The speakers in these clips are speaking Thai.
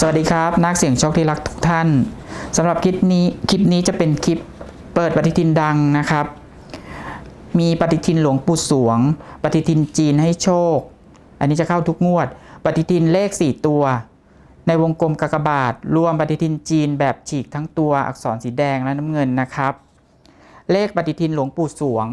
สวัสดีครับ นักเสี่ยงโชคที่รักทุกท่านสำหรับคลิปนี้คลิปนี้จะเป็นคลิปเปิดปฏิทินดังนะครับ มีปฏิทินหลวงปู่สวง ปฏิทินจีนให้โชค อันนี้จะเข้าทุกงวด ปฏิทินเลข 4 ตัว ในวงกลมกากบาท รวมปฏิทินจีนแบบฉีกทั้งตัวอักษรสีแดงและน้ำเงินนะครับ เลขปฏิทินหลวงปู่สวง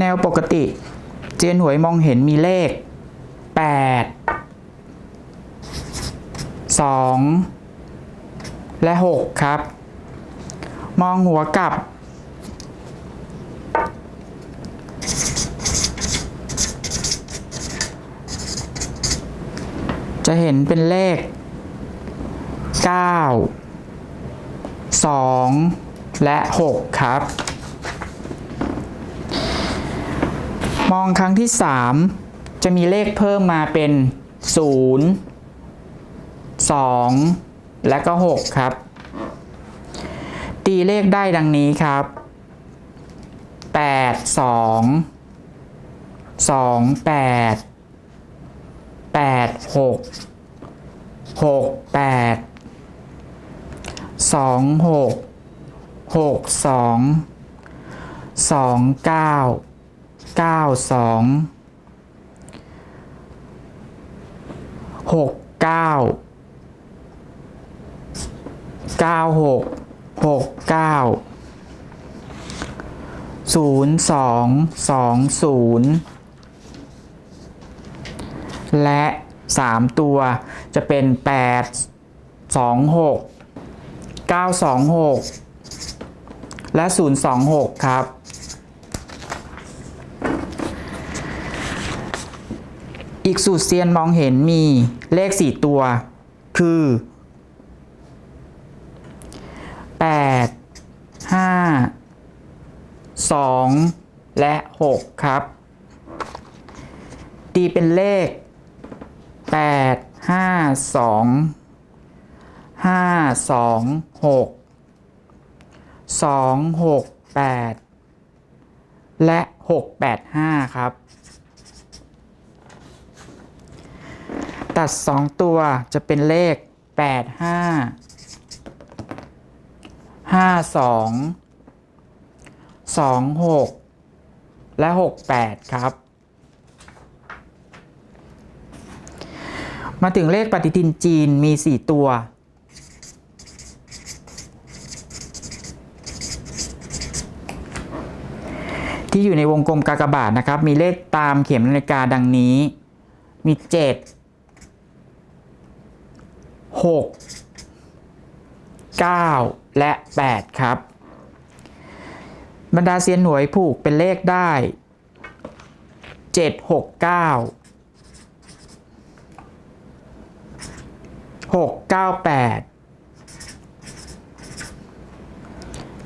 แนวปกติ เจียนหวยมองเห็นมีเลข 8 2 และ 6 ครับ มองหัวกลับ จะเห็นเป็นเลข 9 2 และ 6 ครับ มองครั้งที่ 3 จะมีเลขเพิ่มมาเป็น 0 2 และก็ 6 ครับ ตีเลขได้ดังนี้ครับ 8 2 2 8 8 6 6 8 2 6 6 2 2 9 เก้าสองหกเก้าเก้าหกหกเก้าศูนย์สองสองศูนย์และสามตัวจะเป็นแปดสองหกเก้าสองหกและศูนย์สองหกครับ อีกสูตรเซียนมองเห็นมีเลข 4 ตัว คือ 8 5 2 และ 6 ครับ ตีเป็นเลข 8 5 2 5 2 6 2 6 8 และ 6 8 5 ครับ ตัด 2 ตัวจะเป็นเลข 8 5 5 2 2 6 และ 6 8 ครับ มาถึงเลขปฏิทินจีนมี 4 ตัว ที่อยู่ในวงกลมกากบาทนะครับ มีเลขตามเข็มนาฬิกาดังนี้มี 7 6 9 และ 8 ครับ บรรดาเซียนหน่วยผูกเป็นเลขได้ 7 6 9 6 9 8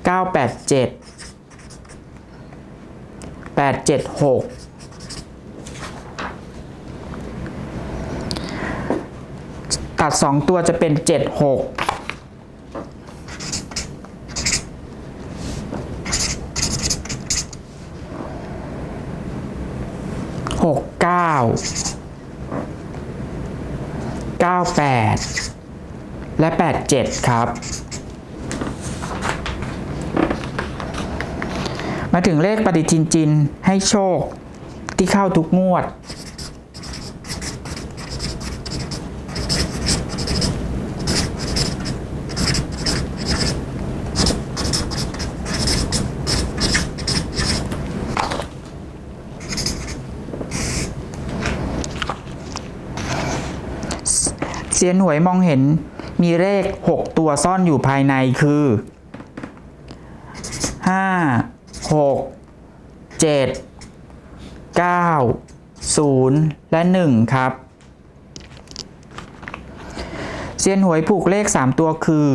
9 8 7 8 7 6 ตัด 2 ตัวจะเป็น 7 6หกเก้าเก้าแปดและแปดเจ็ดครับ มาถึงเลขปฏิทินจีนให้โชคที่เข้าทุกงวด เสียนหวยมองเห็นมีเลข 6 ตัวซ่อนอยู่ภายในคือ 5 6 7 9 0 และ 1 ครับ เซียนหวยผูกเลข 3 ตัวคือ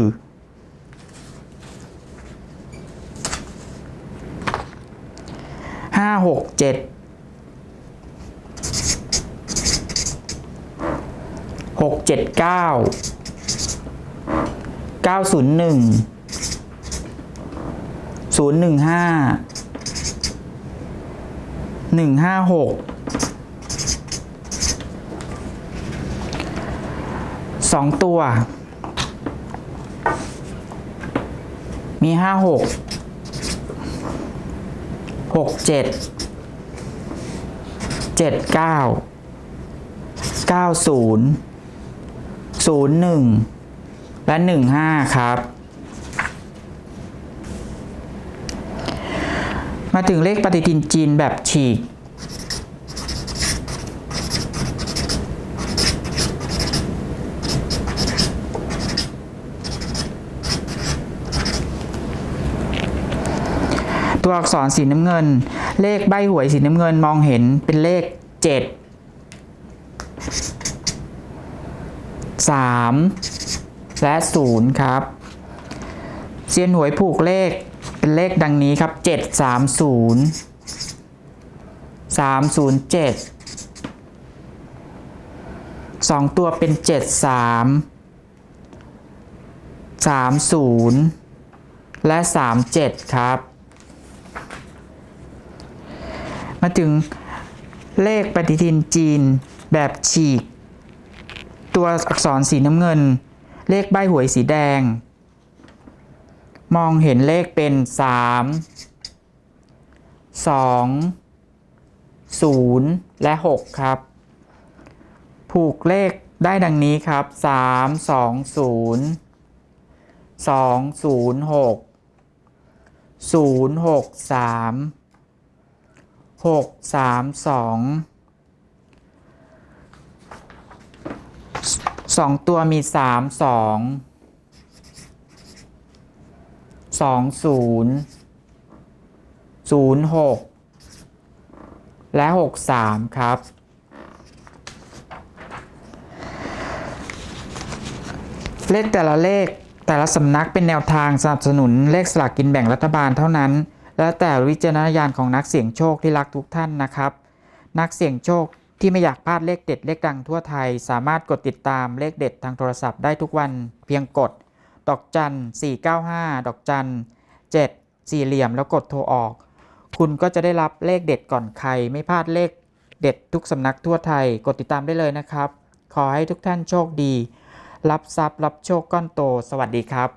ห้าหกเจ็ด 679 901 015 156 2 ตัว มี 56 67 79 90 ศูนย์หนึ่งและหนึ่งห้าครับมาถึงเลขปฏิทินจีนแบบฉีก ตัวอักษรสีน้ำเงิน เลขใบหวยสีน้ำเงินมองเห็นเป็นเลข 7 3 และ 0 ครับเซียนหวยผูกเลขเป็นเลขดังนี้ครับ 730 307 2 ตัวเป็น 73 30 และ 37 ครับ มาถึงเลขปฏิทินจีนแบบฉีก ตัวอักษรสีน้ำเงิน เลขใบหวยสีแดง มองเห็นเลขเป็น 3 2 0 และ 6 ครับ ผูกเลขได้ดังนี้ครับ 3 2 0 2 0 6 0 6 3 6 3 2 สองตัวมีสามสองสองศูนย์ศูนย์หกและหกสามครับ เลขแต่ละเลขแต่ละสำนักเป็นแนวทางสนับสนุนเลขสลากกินแบ่งรัฐบาลเท่านั้น แล้วแต่วิจารณญาณของนักเสี่ยงโชคที่รักทุกท่านนะครับ นักเสี่ยงโชค ที่ไม่อยากพลาดเลขเด็ดเลขดังทั่วไทย สามารถกดติดตามเลขเด็ดทางโทรศัพท์ได้ทุกวัน เพียงกด ดอกจัน 495 ดอกจัน 7 สี่เหลี่ยมแล้วกดโทรออก คุณก็จะได้รับเลขเด็ดก่อนใคร ไม่พลาดเลขเด็ดทุกสำนักทั่วไทย กดติดตามได้เลยนะครับ ขอให้ทุกท่านโชคดี รับทรัพย์รับโชคก้อนโต สวัสดีครับ